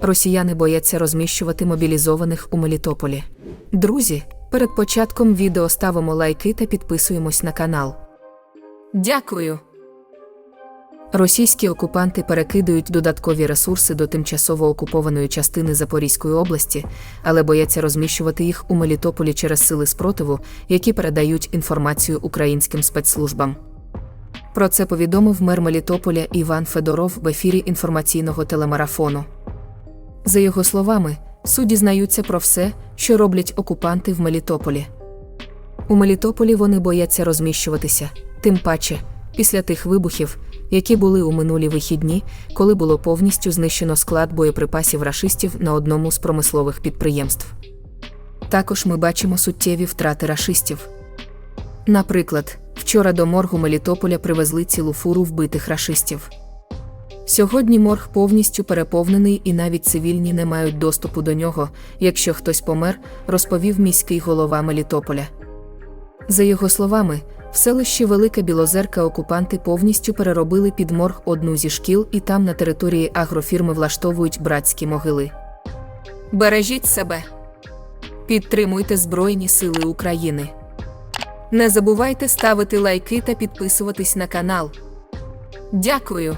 Росіяни бояться розміщувати мобілізованих у Мелітополі. Друзі, перед початком відео ставимо лайки та підписуємось на канал. Дякую. Російські окупанти перекидують додаткові ресурси до тимчасово окупованої частини Запорізької області, але бояться розміщувати їх у Мелітополі через сили спротиву, які передають інформацію українським спецслужбам. Про це повідомив мер Мелітополя Іван Федоров в ефірі інформаційного телемарафону. За його словами, судді знаються про все, що роблять окупанти в Мелітополі. У Мелітополі вони бояться розміщуватися, тим паче, після тих вибухів, які були у минулі вихідні, коли було повністю знищено склад боєприпасів рашистів на одному з промислових підприємств. Також ми бачимо суттєві втрати рашистів. Наприклад, вчора до моргу Мелітополя привезли цілу фуру вбитих рашистів. Сьогодні морг повністю переповнений і навіть цивільні не мають доступу до нього, якщо хтось помер, розповів міський голова Мелітополя. За його словами, в селищі Велика Білозерка окупанти повністю переробили під морг одну зі шкіл і там на території агрофірми влаштовують братські могили. Бережіть себе. Підтримуйте Збройні Сили України. Не забувайте ставити лайки та підписуватись на канал. Дякую.